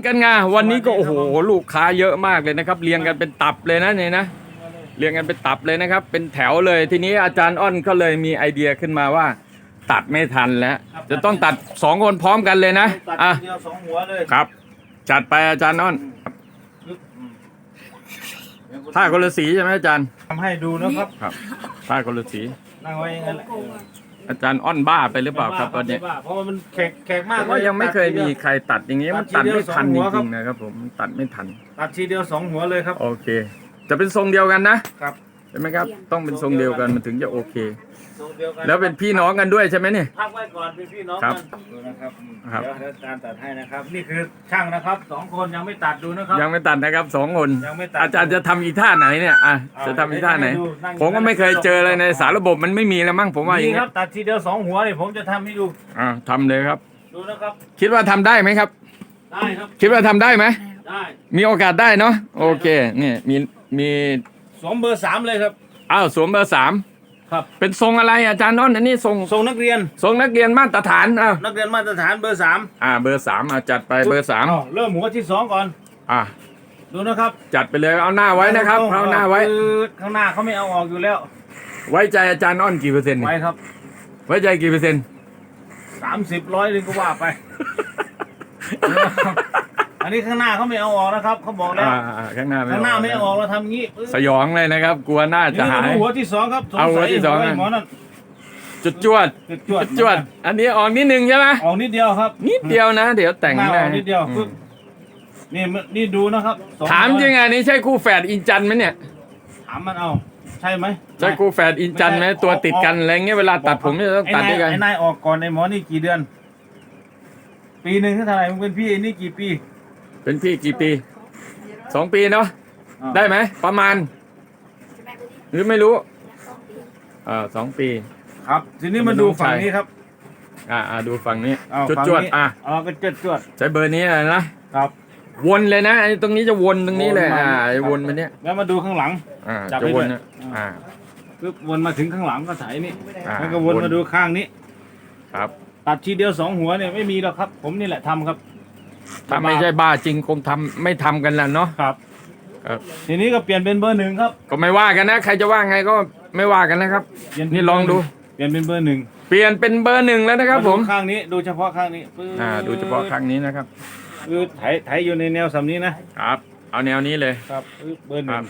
กันไงวันนี้ก็โอ้โหลูกค้าเยอะมากเลยนะครับ เรียงกันเป็นตับเลยนะเนี่ยนะเรียงกันเป็นตับเลยนะครับ เป็นแถวเลยทีนี้อาจารย์อ้อนก็เลยมีไอเดียขึ้นมาว่า ตัดไม่ทันแล้ว จะต้องตัดสองคนพร้อมกันเลยนะตัดอะทีเดียวสองหัวเลยครับ จัดไปอาจารย์อ้อนผ้าคนละสีใช่ไหมอาจารย์ทำให้ดูนะครับครับผ้าคนละสีนั่งไว้อย่างนั้นแหละ อาจารย์อ้อนบ้าไปหรือเปล่าครับวันนี้ไม่าเพราะว่ามันแขกแขกมากผมว่ายังไม่เคยมีใครตัดอย่างนี้มันตัดไม่ทันจริงๆนะครับผมตัดไม่ทันตัดทีเดียวสองหัวเลยครับ โอเค จะเป็นทรงเดียวกันนะครับ ใช่ไหมครับ ต้องเป็นทรงเดียวกันมันถึงจะโอเค ทรงเดียวกันแล้วเป็นพี่น้องกันด้วยใช่ไหมเนี่ย พักไว้ก่อนเป็นพี่น้องครักับนดูนะครับอืมครับ เดี๋ยวให้อาจารย์ตัดให้นะครับ นี่คือช่างนะครับสองคนยังไม่ตัดดูนะครับ ยังไม่ตัดนะครับสองคนยังไม่ตัดอาจารย์จะทำอีท่าไหนเนี่ยอะเอาจะทำอีท่าไหน ให้ดูนั่ง ผมก็ไม่เคยเจอเลยในสารระบบมันไม่มีแล้วมั้งผมว่าอย่างนี่คเงี้รัยบตัดทีเดียวสองหัวนี่ผมจะทำให้ดูอ่าทำเลยครับ ดูนะครับ คิดว่าทำได้ไหมครับ ได้ครับคิดว่าทำได้ไหมได้ มีโอกาสได้เนาะโอเคนี่มีมี สวมเบอร์สามเลยครับอ้าวสวมเบอร์สามครับเป็นทรงอะไรอาจารย์น้อนอันนี้ทรงทรงนักเรียนทรงนักเรียนมาตรฐานอ้าวนักเรียนมาตรฐานเบอร์สามอ่าเบอร์สามอะจัดไปเบอร์สามอ้าวเริ่มหัวที่สองก่อนอะดูนะครับ จัดไปเลยเอาหน้าไว้นะครับเอาหน้าไว้คือข้างหน้าเขาไม่เอาออกอยู่แล้ว ไว้ใจอาจารย์อ้อนกี่เปอร์เซ็นต์เนี่ยไว้ครับ ไว้ใจกี่เปอร์เซ็นต์สามสิบร้อยหนึงก็ว่าไป อันนี้ข้างหน้าเขาไม่เอาออกนะครับเขาบอกแล้วอ่าอ่าข้างหน้าไม่ข้างหน้าไม่อเอาออกอกเราทำงี้ปึ๊บสยองเลยนะครับ กลัวหน้าจะนี่หามาดูยหัวที่สองครับสงเอาหัวสัยที่สองไอ้หมอนั่นจุดจวดจุดจวดจุดจวด อันนี้ออกนิดนึงใช่ไหมออกนิดเดียวครับนิดเดียวนะ เดี๋ยวแต่งหน้าอได้อกนิดเดียวอืปึ๊มบนี่มันนี่ดูนะครับสอถามจริงหัวอะนี่ใช่คู่แฝดอินจันไหมเนี่ย ถามมันเอา ใช่ไหมใช่คู่แฝดอินจันไหมไม่ใช่ตัวติดกันอะไรเงี้ยเวลาตัดผมจะต้องตัดด้วยกัน ไอ้นายออกก่อนไอ้หมอนี่กี่เดือน ปีหนึ่งเท่าไหร่มึงเป็นพี่ไอ้นี่กี่ปี เป็นพี่กี่ปีสองปีเนาะอ้าวได้ไหมประมาณ หรือไม่รู้อ่าสองปี ครับ ทีนี้มาดูฝั่งนี้ครับ อ่าอ่าดูฝั่งนี้เอาจุดฝั่งจวดนี้อะเอาก็จวดจวดใช้เบอร์นี้นะครับ วนเลยนะไอ้ตรงนี้จะวนตรงนี้เลยวนมาอ่าไอ้ครับวนไปเนี้ยแล้วมาดูข้างหลัง อ่าจับจะไว้วนด้วยนะอ่าปึ๊บวนมาถึงข้างหลังก็ถ่ายนี่อ่าแล้วก็วนมาดูข้างนี้ ครับ ตัดทีเดียวสองหัวเนี่ยไม่มีหรอกครับ ผมนี่แหละทำครับ ถ้าไม่ใช่บ้าจริงคงทำไม่ทำกันแล้วเนาะครับ ครับ ทีนี้ก็เปลี่ยนเป็นเบอร์หนึ่งครับก็ไม่ว่ากันนะ ใครจะว่าไงก็ไม่ว่ากันนะครับ เปลี่ยเป็นี่ลองดู เปลี่ยนเป็นเบอร์หนึ่งเปลี่ยนเป็นเบอร์หนึ่งแล้วนะครับ ผมาดูข้างนี้ดูเฉพาะข้างนี้ปึ๊บอ่า ดูเฉพาะครั้งนี้นะครับ คือไถไถอยู่ในแนวสำนี้นะครับ เอาแนวนี้เลย ครับปึ๊บเบอร์หนึ่ครังบ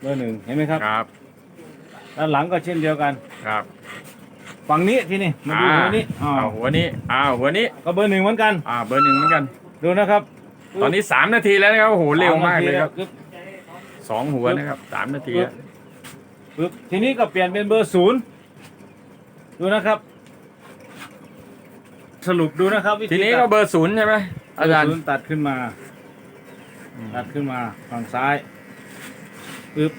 เบอร์หนึ่งเห็นไหมครับครับ ด้านหลังก็เช่นเดียวกัน ครับ ฝั่งนี้ที่นี่มาดูหัวนี้อ่าอ้าวเอาหัวนี้อ่าหัวนี้ก็เบอร์หนึ่งเหมือนกัน อ่าเบอร์หนึ่งเหมือนกัน ดูนะครับตอนนี้สามนาทีแล้วนะครับโอ้โหเร็วมากเลยครับปึ๊บสองหัวนะครับสามนาทีแล้วปึ๊บทีนี้ก็เปลี่ยนเป็นเบอร์ศูนย์ดูนะครับ สรุปดูนะครับวิธีทีนี้ก็เบอร์ศูนย์ใช่ไหมอาจารย์ เบศูนตัดขึ้นมา ตัดขึ้นมาฝั่งซ้ายปึ๊บ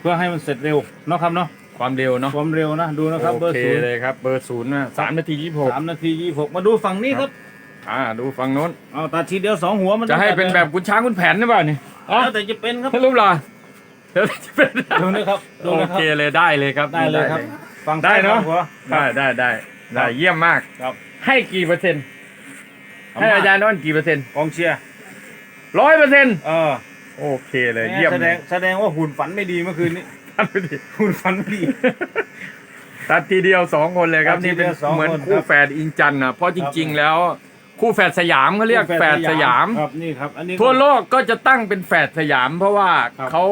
เพื่อให้มันเสร็จเร็วเนาะครับเนาะ ความเร็วเนาะความเร็วนะดูนะครับเบอโอร์เคศูนย์เลยครับเบอร์ศูนย์นะสามนาทียี่สิบหก สามนาทียี่หกมาดูฝั่งนี้ครับอ่าดูฝั่งโน้น เอาตัดทีเดียวสองหัวมันจะให้เป็นแบบคุณช้างคุณแผนหรือเปล่านี่อ๋อแล้วแต่จะเป็นครับรูปหล่อเดี๋ยวจะเป็นดูนะครับดูโอนะครับเคเลยได้เลยครับ ได้เลยครับฝั่งได้ซ้ายเนาะฝั่งขวาได้ได้ได้ได้เยี่ยมมากครับ ให้กี่เปอร์เซ็นต์ให้อาจารย์น้อนกี่เปอร์เซ็นต์กองเชียร์ร้อยเปอร์เซ็นต์เออโอเคเลยเยี่ยมแสดงแสดงว่าหุ่นฝันไม่ดีเมื่อคืนนี้ ตัดไปดิหุ่นฝันไม่ดี ตัดทีเดียวสองคนเลยครับ ตัดทีนี่เดีเป็นยวสองเหมือนคนคู่ครับ แฝดอินจันนะเพราะจริง ๆ แล้วคู่แฝดสยามเขาเรียกแฝดสยาม ครับนี่ครับ อันนี้ ทั่วโลกก็จะตั้งเป็นแฝดสยาม เพราะว่าครับ เขา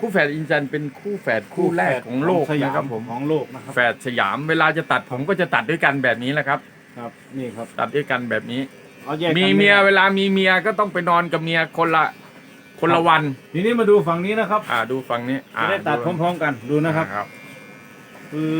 คู่แฝดอินจันเป็นคู่แฝดคู่แรกของโลกสยานะครับผมของโลกนะครับแฝดสยามเวลาจะตัดผมก็จะตัดด้วยกันแบบนี้แหละครับ ครับนี่ครับตัดด้วยกันแบบนี้ เอาแยกกันมีเมียเวลามีเมียก็ต้องไปนอนกับเมียคนละ คนละวัน ทีนี้มาดูฝั่งนี้นะครับอ่าดูฝั่งนี้อ่าจะได้ตัดพร้อมๆกันดูนะครับอ่าครับคือ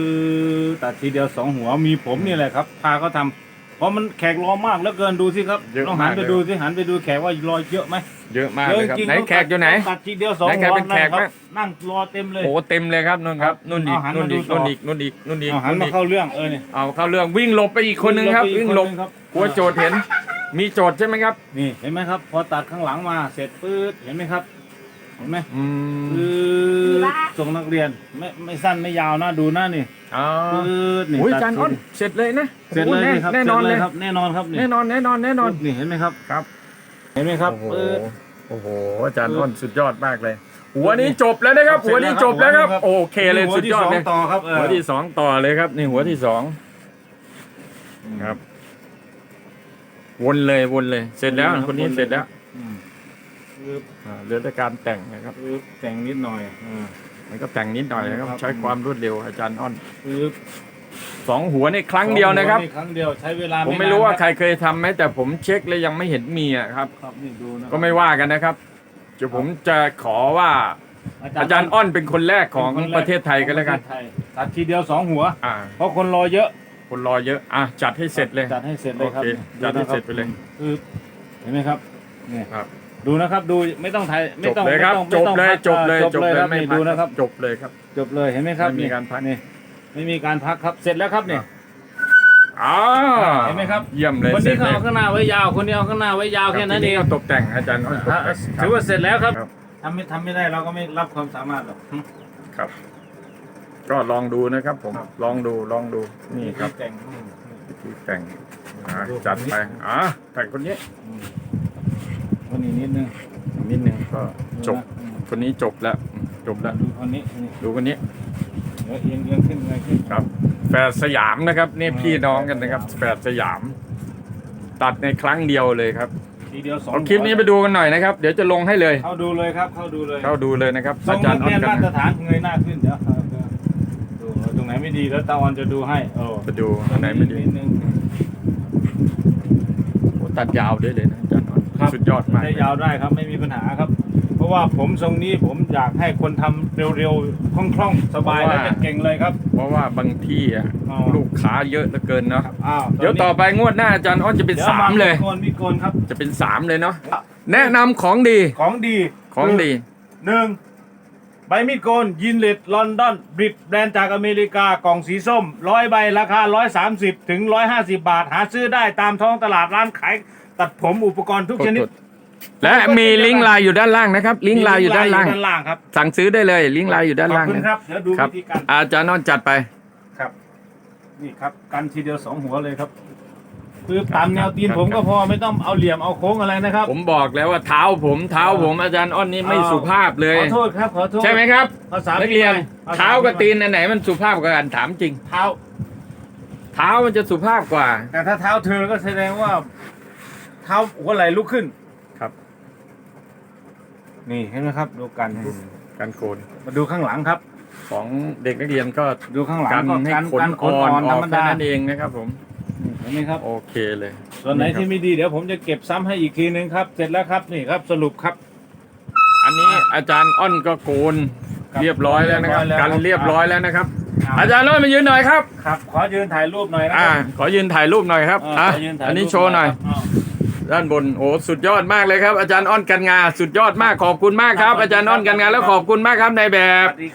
ตัดทีเดียวสองหัวมีผมนี่แหละครับพาเขาทำเพราะมันแขกรอมากเหลือเกินดูสิครับลองหันไปดูสิหันไปดูแขกว่ารอเยอะไหมเยอะมากเลยครับจงๆไหนต้องแขกอยู่ไหนตัดทีเดียวสองไหนแขหักวเป็นแขกนั่งไหมครับนั่งรอเต็มเลยโอ้เต็มเลยครับนุ่นครับนุ่นอีกเอาหันนุ่นมาดูอีกต่อนุ่นอีกนุ่นอีกนุ่นอีกเอาหันนุ่นมาอีกเข้าเรื่องเออเนี่ยเอาเข้าเรื่องวิ่งหลบไปอีกคนนึงครับ วิ่วิ่งงหหลลบบไปอีกคนนึงครับกลัวโจทย์เห็น มีโจทย์ใช่ไหมครับ นี่เห็นไหมครับ พอตัดข้างหลังมาเสร็จปื๊ดเห็นไหมครับ เห็นไหมอืมปืดส่งนักเรียนไม่ไม่สั้นไม่ยาวนะดูหน้านี่อ๋อปืดนี่โอ้ยตัดอาจารย์อ้อนเสร็จเลยนะเสร็จเลยโอ้นี่ครับแน่นอนสเลร็ยจครับแน่นอนครับนี่แน่นอนแน่นอนแน่นอน นี่เห็นไหมครับครับ เห็นไหมครับโอ้โหปืดโอ้โหอาจารย์อ้อนสุดยอดมากเลย หัวนี้จบแล้วนะครับ หัวนี้จบแล้วครับ โอเคเลยหัวสุดที่ยอดสองเลยต่อครับเออหัวที่สองต่อเลยครับ นี่หัวที่สองครับ วนเลยวนเลย เสร็จแล้วคนนี้เสร็จแล้วอืมปืดอ่าเหลือแต่การแต่งนะครับปืดแต่งนิดหน่อยเออมันก็แต่งนิดหน่อยนะครับครับ ใช้ความรวดเร็วอาจารย์อ้อนปืดสองหัวนี่ครั้งเดียวนะครับ ครั้งเดียวใช้เวลาผมไม่รู้ว่าใครเคยทำไหมแต่ผมเช็คแล้วยังไม่เห็นมีอะครับ ครับนี่ดูนะก็ไม่ว่ากันนะครับเดี๋ยวผมจะขอว่าอาจารย์อ้อนเป็นคนแรกของประเทศไทยกันแล้วกันประเทศไทยตัดทีเดียวสองหัว อ่า เพราะคนรอเยอะ คนรอเยอะ อะ จัดให้เสร็จเลย จัดให้เสร็จเลยครับโอเคจัดให้เสร็จไปเลย คือเห็นไหมครับนี่ครับ ดูนะครับ ดูไม่ต้องถ่ายไม่จบต้องเลยครับไม่จต้องบเลยไม่จต้องบเลยอ่าจบเลยครับไม่นี่พัดูกนะครับ จบเลยครับ จบเลยเห็นไหมครับไม่มีการพักนี่ไม่มีการพักครับเสร็จแล้วครับนี่อ๋อเห็นไหมครับเยี่ยมเลยคนเสร็นี้จเขาเลยเอาข้างหน้าไว้ยาวคนนี้เอาข้างหน้าไว้ยาวแค่นั้นเองทีก็ตกแต่งอาจารย์อ้อนตกอะแต่งถือว่าเสร็จแล้วครับครับทำไม่ทำไม่ได้เราก็ไม่รับความสามารถหรอกครับ ก็ลองดูนะครับผมลองดูลองดูนี่ครับแต่งอืมวิธีแต่งอะดูจัดคนนี้ไปอะแต่งคนนี้อืมคนนี้นิดนึงนิดนึงก็จบอืมคนนี้จบแล้วอืมจบแล้วดูคนนี้นี่ดูคนนี้เดี๋ยวเอียงเอียงขึ้นเอียงขึ้นครับแฝดสยามนะครับนี่อืมพี่น้องกันนะครับแฝดสยาม ตัดในครั้งเดียวเลยครับทีเดียวสองเอาคลิปนี้ไปดูกันหน่อยนะครับ เดี๋ยวจะลงให้เลย เข้าดูเลยครับ เข้าดูเลยเข้าดูเลยนะครับทรอางจารย์อ้อเรียนนกันมาตรนะฐานเงยหน้าขึ้นเดี๋ยว เอาดูตรงไหนไม่ดีแล้วตาออนจะดูให้โอ้ไปดูอันไหนไม่ดีนิดนึงโอ้ตัดยาวได้เลยนะอาจารย์อ้อนครับสุดยอดมากได้ยาวได้ครับไม่มีปัญหาครับ เพราะว่าผมทรงนี้ผมอยากให้คนทำเร็วๆคล่องๆสบายแล้วจะเก่งเลยครับ เพราะว่าบางที่อะอ๋อ ลูกค้าเยอะเหลือเกินเนาะอ้าวเดี๋ยวต่อไปงวดหน้าอาจารย์อ้อนจะเป็นดี๋วสามเลยโกนมีโกนครับ จะเป็นสามเลยเนาะแนะนำของดีของดีของดี หนึ่ง ใบมีดโกนยินเลดลอนดอนบริตแบรนด์จากอเมริกากล่องสีส้มร้อยใบราคา 130 ถึง 150 บาท หาซื้อได้ตามท้องตลาดร้านขายตัดผมอุปกรณ์ทุกชนิด และมีลิงก์ไลน์อยู่ด้านล่างนะครับ ลิงก์ไลน์อยู่ด้านล่างมีด้านล่างครับสั่งซื้อได้เลยลิงก์ไลน์อยู่ด้านขอบล่างคุณนะครับเดี๋ยวดูครับวิธีการอาจารย์อ้อนจัดไปครับ นี่ครับกันทีเดียวสองหัวเลยครับ คือตามครับแนวตีนครับผมก็พอไม่ต้องเอาเหลี่ยมเอาโค้งอะไรนะครับ ผมบอกแล้วว่าเท้าผมเท้าผมอาจารย์อ้อนนี่ไม่อ้าวสุภาพเลย ขอโทษครับขอโทษใช่ไหมครับภาษานักเรียนภษเท้ากับตีนอันไหนมันสุภาพกว่ากันถามจริง เท้า เท้ามันจะสุภาพกว่า แต่ถ้าเท้าเธอก็แสดงว่า เท้าหัวไหล่ลุกขึ้นครับ นี่เห็นไหมครับ ดูกันการโกนมาดูข้างหลังครับ ของเด็กนักเรียนก็ดูข้างหลังกันก็ให้กันขนกันขอ่นออ่อนนธอรอกรมแค่ดานั้นเองนะครับผม เห็นไหมครับ โอเคเลยส่วนไหนครับที่ไม่ดีเดี๋ยวผมจะเก็บซ้ำให้อีกทีนึงครับ เสร็จแล้วครับนี่ครับสรุปครับ อันนี้อาจารย์อ้อนก็โกนครับเรียบร้อยแล้วนะครับเรียบร้อยแล้ว กันเรียบร้อยแล้วนะครับครับอาจารย์อ้อนมายืนหน่อยครับ ครับ ขอยืนถ่ายรูปหน่อยนะคอ่า รับขอยืนถ่ายรูปหน่อยครับเอออะขยืถ่ายอันนี้รูปโชว์หน่อย ครับด้านบนโอ้สุดยอดมากเลยครับอาจารย์อ้อนกันงา สุดยอดมากขอบคุณมากครับ อาจารย์อ้อนกันงาแล้วขอบคุณมากครับในายแบสบ วัสดีครับ